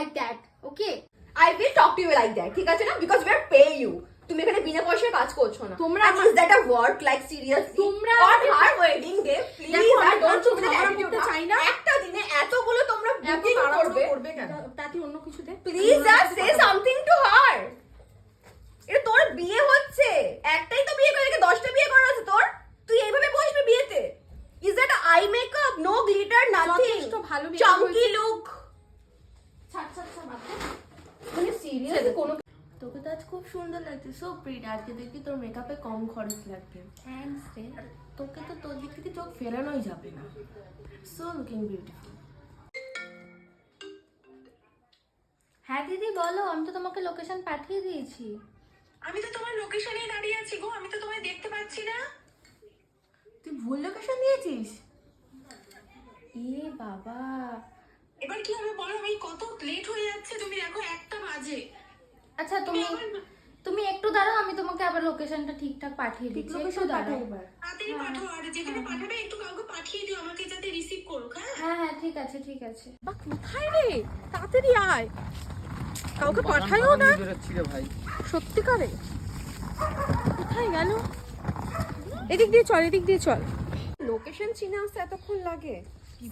like that, okay? I will talk to you like that. ঠিক আছে না Because we are pay you. তুমি এখানে বিনা পয়সায় কাজ করছ না তোমরা- is that a work like seriously seriously তোমরা- on her wedding day please দেখো, ডোন্ট টু attitude, করতে চাই না। একটা দিনে এতগুলো তোমরা বুকিং করবে করবে কেন? তাতে অন্য কিছু দে। প্লিজ আর সে সামথিং টু হার এটা তোর বিয়ে হচ্ছে একটাই তো বিয়ে করে রেখে দশটা বিয়ে করা আছে তোর তুই এইভাবে বসবি বিয়েতে is that eye makeup no glitter nothing যথেষ্ট ভালো makeup চামকি হয়েছে। লুক ছাড়, ছাড়, ছাড়, বাদ দে। মানে সিরিয়াস কোনো তোকে তো আজ খুব লাগছে সো প্রিট আজকে দেখি তোর মেকআপে কম খরচ লাগবে। Thanks রে। তোকে তো তোর দিক থেকে চোখ ফেরানোই যাবে না। সো লুকিং বিউটিফুল হ্যাঁ দিদি বলো আমি তো তোমাকে লোকেশন পাঠিয়ে দিয়েছি। আমি তো তোমার লোকেশনেই দাঁড়িয়ে আছি গো আমি তো তোমায় দেখতে পাচ্ছি না। তুই ভুল লোকেশন দিয়েছিস? এ বাবা। এবার কি হবে বলো আমি কত লেট হয়ে যাচ্ছে তুমি দেখো একটা বাজে। আচ্ছা তুমি তুমি একটু দাঁড়াও আমি তোমাকে আবার লোকেশনটা ঠিকঠাক পাঠিয়ে দিচ্ছি একটু দাঁড়াও। তাড়াতাড়ি পাঠাও আর যেখানে পাঠাবে একটু কাউকে পাঠিয়ে দিও আমাকে যাতে রিসিভ করুক হ্যাঁ? হ্যাঁ হ্যাঁ ঠিক আছে ঠিক আছে। বা কোথায় রে? তাড়াতাড়ি আয়। কাউকে পাঠাইও না? ভাই। সত্যিকারে? কোথায় গেল? এদিক দিয়ে চল এদিক দিয়ে চল। লোকেশন চিনে আসতে এতক্ষণ লাগে।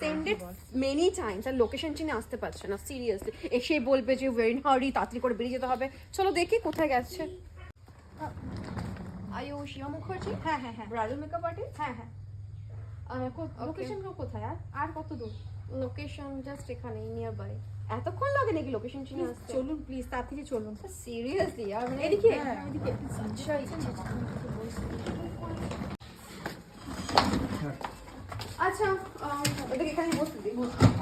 সেন্ডেড মেনি টাইমস আর লোকেশন চিনে আসতে পারছে না সিরিয়াসলি এসে বলবে যে ওয়েন হারি তাড়াতাড়ি করে বেরিয়ে যেতে হবে। চলো দেখি কোথায় গেছে। আয়ু শিবা মুখার্জি? হ্যাঁ হ্যাঁ হ্যাঁ। ব্রাইডাল মেকআপ আর্টিস্ট হ্যাঁ হ্যাঁ। লোকেশন কোথায় আর? আর কত দূর? লোকেশন জাস্ট এখানে নিয়ার বাই এতক্ষণ লাগে নাকি লোকেশন চিনে আসতে? চলুন প্লিজ তাড়াতাড়ি চলুন। সিরিয়াসলি আর মানে এদিকে? হ্যাঁ। এদিকে। আচ্ছা। আচ্ছা ওদেরকে এখানে বসতে দিই।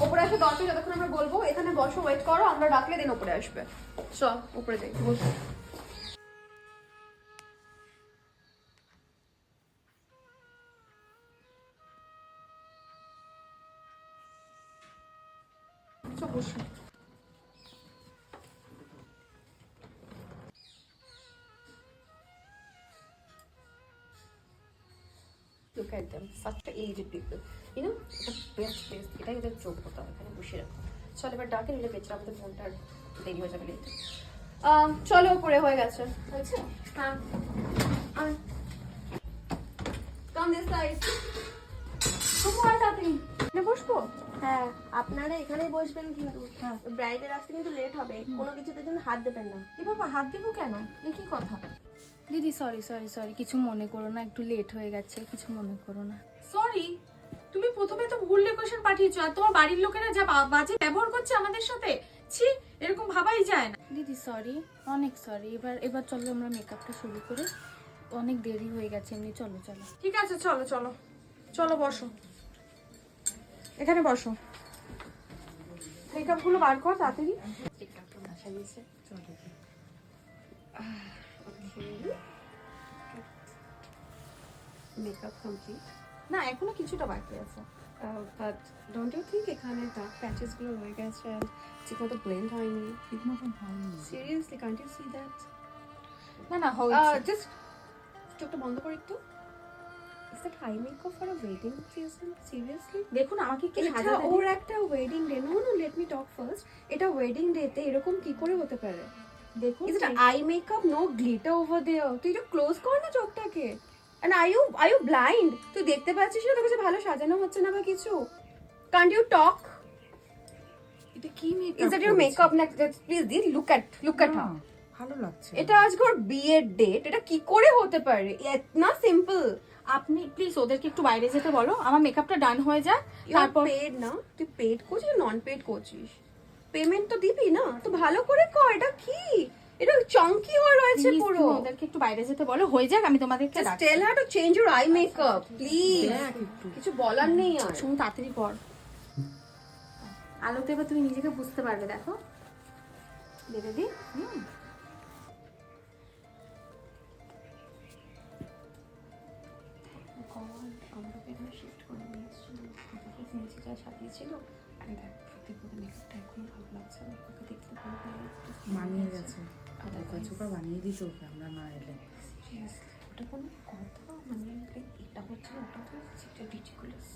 ওপরে আসবে দশে যতক্ষণ আমরা বলব, এখানে বসো ওয়েট করো, আমরা ডাকলে দেন ওপরে আসবে। চ উপরে যাই, বসো। বসো। Look at them. Such aged people. You know the best place. এটাই ওদের চোখ হতো এখানে বসে রাখো চল এবার ডাকে নিলে বেচারা আমাদের ফোনটা আর দেরি হয়ে যাবে লেট চলো উপরে হয়ে গেছে। হয়েছে? হ্যাঁ। কাম দিস সাইড তাড়াতাড়ি। এখানে বসবো? হ্যাঁ আপনারা এখানেই বসবেন কিন্তু। ব্রাইডের আসতে কিন্তু লেট হবে। কোনো কিছুতে কিন্তু হাত দেবেন না। এ বাবা হাত দেবো কেন? এ কি কথা? দিদি সরি সরি সরি কিছু মনে করো না একটু লেট হয়ে গেছে কিছু মনে করো না। সরি তুমি প্রথমে তো ভুল লোকেশন পাঠিয়েছো আর তোমার বাড়ির লোকেরা যা বাজে ব্যবহার করছে আমাদের সাথে ছি এরকম ভাবাই যায় না। দিদি সরি অনেক সরি এবার এবার চলো আমরা মেকআপটা শুরু করি অনেক দেরি হয়ে গেছে এমনি চলো চলো। ঠিক আছে চলো চলো চলো বসো। এখানে বসো। মেকআপগুলো বার কর তাড়াতাড়ি। সাজিয়েছে মেকআপ কমপ্লিট না এখনও কিছুটা বাকি আছে। বাট ডোন্ট ইউ থিঙ্ক এখানে ডার্ক প্যাচেসগুলো রয়ে গেছে and ঠিকমতো ব্লেন্ড হয়নি? Seriously can't you see that না না জাস্ট চোখটা বন্ধ করে একটু। Is that high makeup for a wedding season seriously দেখুন আমাকে কি এটা ওর একটা wedding day no no let me talk first এটা ওয়েডিং ডেতে এরকম কি করে হতে পারে? দেখুন is eye makeup no glitter over there তুই একটু ক্লোজ কর না চোখটাকে। And are you are you blind তুই দেখতে পাচ্ছিস না তোর কাছে ভালো সাজানো হচ্ছে না বা কিছু? কান্ট ইউ টক এটা কি ইজ দ্যাট ইউর মেকআপ না please the look at look at how ভালো লাগছে এটা আজকে ওর বিয়ের ডেট এটা কি করে হতে পারে? না সিম্পল আপনি প্লিজ ওদেরকে একটু বাইরে যেতে বলো। আমার মেকআপটা ডান হয়ে যায় তারপর তারপর পেড না? তুই পেড করছিস? নন পেড করছিস? পেমেন্ট তো দিবি না? তো ভালো করে কর এটা কি? এটা চঙ্কি হয়ে রয়েছে পুরো। ওদেরকে একটু বাইরে যেতে বলো হয়ে যাক আমি তোমাদেরকে tell her to change your eye makeup, please. কিছু বলার নেই আর। শুনুন তাড়াতাড়ি পর আলোতে এবার তুমি নিজেকে বুঝতে পারবে দেখো। বেঁধে দি হুম। শিফট করে নিয়ে এসেছিল ওকে সাজিয়েছিল আমি দেখ। গেছে। বানিয়ে দিত ওকে আমরা না এলে। ওটা কোনো কথা মানে এটা হচ্ছে ওটা তো সেটা রিটিকুলাস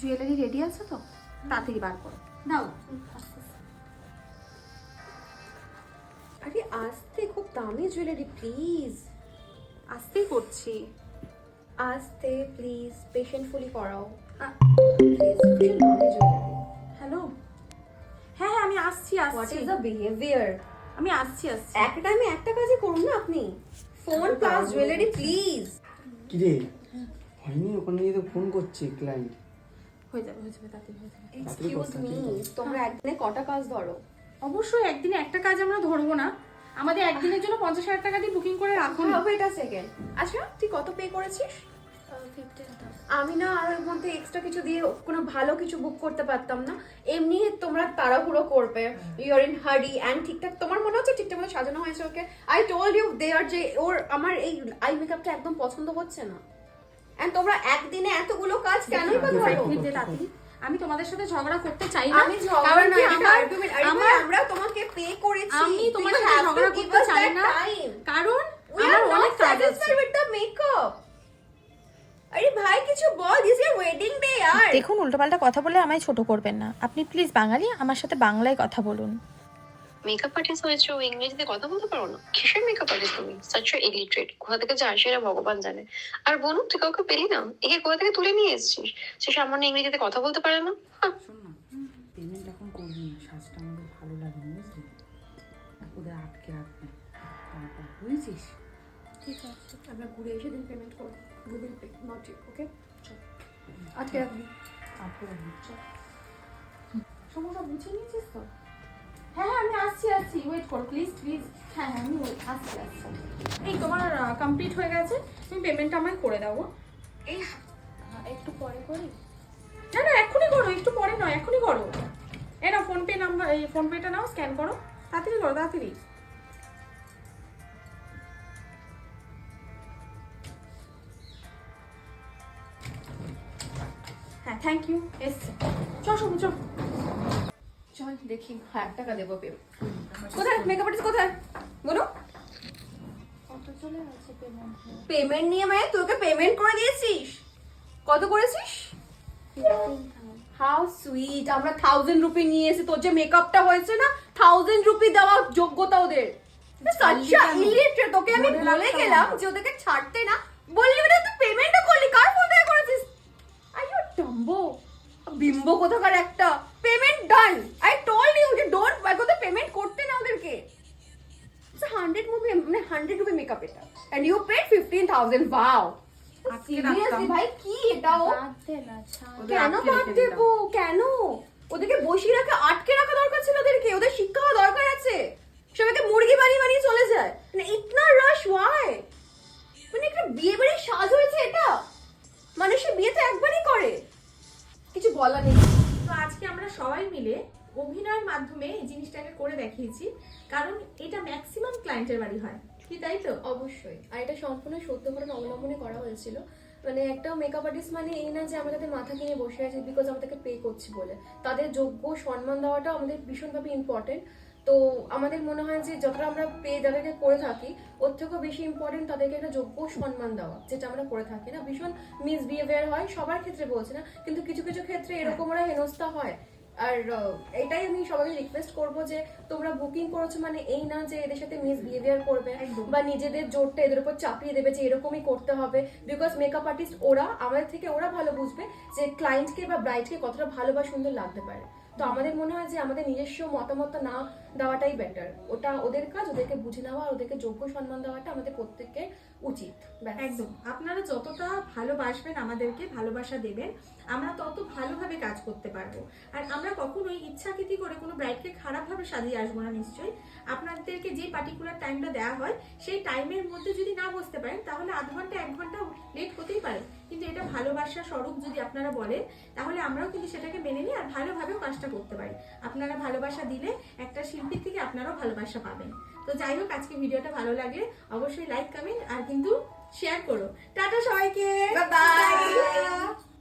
জুয়েলারি রেডি আছে তো? তাড়াতাড়ি বার করো। দাও আরে আসতে খুব দামি জুয়েলারি প্লিজ আস্তেই করছি। আস্তে প্লিজ পেশেন্টফুলি করাও। হ্যালো হ্যাঁ হ্যাঁ আমি আসছি হোয়াট আসছি ইজ দ্য বিহেভিয়ার আমি আসছি আসছি। একটা টাইমে একটা কাজই করুন না আপনি। ফোন প্লাস জুয়েলারি প্লিজ কিরে? হয়নি ওখানে গিয়ে তো ফোন করছে ক্লায়েন্ট হয়ে যাবে হয়ে যাবে তাড়াতাড়ি হয়ে যাবে। এক্সকিউজ মি তোমরা একদিনে কটা কাজ ধরো? অবশ্যই একদিনে একটা কাজ আমরা ধরবো না। আমাদের একদিনের জন্য পঞ্চাশ হাজার টাকা দিয়ে বুকিং করে রাখুন। হবে এটা সেকেন্ড। আচ্ছা তুই কত পে করেছিস? আমি না আর ওর মধ্যে এক্সট্রা কিছু দিয়ে কোনো ভালো কিছু বুক করতে পারতাম না। এমনি তোমরা তাড়াহুড়ো করবে। ইউর ইন হারি অ্যান্ড ঠিকঠাক তোমার মনে হচ্ছে ঠিকঠাক মতো সাজানো হয়েছে okay I told you they are যে ওর আমার এই আই মেকআপটা একদম পছন্দ হচ্ছে না। অ্যান্ড তোমরা একদিনে এতগুলো কাজ কেনই বা ধরো আমি তোমাদের সাথে ঝগড়া করতে চাই না। আমি ঝগড়া কারণ কি আমার- পে করেছি। আমি তোমার সাথে ঝগড়া করতে চাই না। কারণ আমার অনেক কাজ আছে। the makeup. আরে ভাই কিছু বল দিস ইয়ার ওয়েডিং ডে আর। দেখুন উল্টোপাল্টা কথা বলে আমায় ছোট করবেন না। আপনি প্লিজ বাঙালি আমার সাথে বাংলায় কথা বলুন। মেকআপ আর্টিস্ট হয়েছে ও ইংরেজিতে কথা বলতে পারো না? কিসের মেকআপ আর্টিস্ট তুমি? সাচ ইলিটারেট কোথা থেকে যে আসে এরা ভগবান জানে। আর বলু তুই কাউকে পেলি না? একে কোথা থেকে তুলে নিয়ে এসেছিস? সে সামান্য ইংরেজিতে কথা বলতে পারে না? বুঝেছিস? ঠিক আছে আমরা ঘুরে এসে দিন পেমেন্ট করব গুগল পে নট ওকে আজকে রাখবি। আটকে রাখবি চল। সমস্যা বুঝে নিয়েছিস তো? হ্যাঁ হ্যাঁ আমি আসছি আসছি। ওয়েট করো প্লিজ প্লিজ হ্যাঁ হ্যাঁ আমি wait- আসছি আসছি। এই তোমার কমপ্লিট হয়ে গেছে তুমি পেমেন্টটা আমায় করে দাও এই একটু পরে করি? না না এক্ষুনি করো একটু পরে নয় এক্ষুনি করো। এ না ফোনপে নাম্বার এই ফোনপেটা নাও স্ক্যান করো। তাড়াতাড়ি করো তাড়াতাড়ি। থ্যাংক ইউ এসছে চ শুভ চ চল দেখি হাজার টাকা দেবো পে কোথায়? মেকআপ আর্টিস্ট কোথায়? বলো। পেমেন্ট নিয়ে? মানে তোকে পেমেন্ট করে দিয়েছিস? কত করেছিস? হাউ সুইট আমরা থাউজেন্ড রুপি নিয়ে এসে তোর যে মেকআপটা হয়েছে না থাউজেন্ড রুপি দেওয়ার যোগ্যতা ওদের। তোকে আমি বলে গেলাম যে ওদেরকে ছাড়তে না। বললি ওটা তুই পেমেন্টও করলি কার ডাম্বো বিম্বো কোথাকার একটা? Payment done I told you যে ডোন্ট এগোতে পেমেন্ট করতে না ওদেরকে। হান্ড্রেড মুভি মানে হান্ড্রেড রুপি মেকআপ এটা। And you paid fifteen thousand wow আটকে সিরিয়াসলি ভাই কি ছাড়। ওদের কেন বাদ দেবো? কেন? ওদেরকে বসিয়ে রাখা আটকে রাখা দরকার ছিল ওদেরকে। ওদের শিক্ষা হওয়া দরকার আছে। সবাইকে মুরগি বানিয়ে বানিয়ে চলে যায়। মানে ইতনা রাশ ওয়াই মানে একটা বিয়ে বাড়ির সাজ হয়েছে। মাধ্যমে এই জিনিসটাকে করে দেখিয়েছি, কারণ এটা ম্যাক্সিমাম ক্লায়েন্টের বাড়ি হয়। কি তাই তো? অবশ্যই। আর এটা সম্পূর্ণ সত্য ঘটনা অবলম্বনে করা হয়েছিল। মানে একটা মেকআপ আর্টিস্ট মানে এই না যে আমরা তাদের মাথা কিনে বসে আছি বিকজ আমরা তাকে পে করছি বলে। তাদের যোগ্য সম্মান দেওয়াটা আমাদের ভীষণভাবে ইম্পর্টেন্ট তো আমাদের মনে হয় যে যতটা আমরা পে যাদেরকে করে থাকি, ওর থেকেও বেশি ইম্পর্টেন্ট তাদেরকে একটা যোগ্য সম্মান দেওয়া, যেটা আমরা করে থাকি না। ভীষণ মিসবিহেভিয়ার হয়, সবার ক্ষেত্রে বলছি না, কিন্তু কিছু কিছু ক্ষেত্রে এরকম ওরা হেনস্থা হয়। আর এটাই আমি সবাইকে রিকোয়েস্ট করব যে তোমরা বুকিং করেছ মানে এই না যে এদের সাথে মিসবিহেভিয়ার করবে বা নিজেদের জোরটা এদের উপর চাপিয়ে দেবে যে এরকমই করতে হবে। বিকজ মেকআপ আর্টিস্ট ওরা আমাদের থেকে ওরা ভালো বুঝবে যে ক্লায়েন্টকে বা ব্রাইটকে কতটা ভালো বা সুন্দর লাগতে পারে। তো আমাদের মনে হয় যে আমাদের নিজস্ব মতামত না দেওয়াটাই বেটার ওটা ওদের কাজ, ওদেরকে বুঝে নেওয়া আর ওদেরকে যোগ্য সম্মান দেওয়াটা আমাদের প্রত্যেকের উচিত। একদম। আপনারা যতটা ভালোবাসবেন আমাদেরকে, ভালোবাসা দেবেন, আমরা তত ভালোভাবে কাজ করতে পারব। আর আমরা কখনোই ইচ্ছাকৃতি করে কোনো ব্রাইডকে খারাপভাবে সাজিয়ে আসব না নিশ্চয়ই। আপনাদেরকে যে পার্টিকুলার টাইমটা দেওয়া হয়, সেই টাইমের মধ্যে যদি না বসতে পারেন, তাহলে আধ ঘণ্টা, এক ঘণ্টা লেট হতেই পারে। কিন্তু এটা ভালোবাসা স্বরূপ যদি আপনারা বলেন, তাহলে আমরাও কিন্তু সেটাকে মেনে নিই আর ভালোভাবেও কাজটা করতে পারি। আপনারা ভালোবাসা দিলে একটা শিল্পীর থেকে আপনারাও ভালোবাসা পাবেন। তো যাই হোক আজকে ভিডিওটা ভালো লাগে অবশ্যই লাইক কমেন্ট আর কিন্তু শেয়ার করো। টাটা সবাইকে। Bye.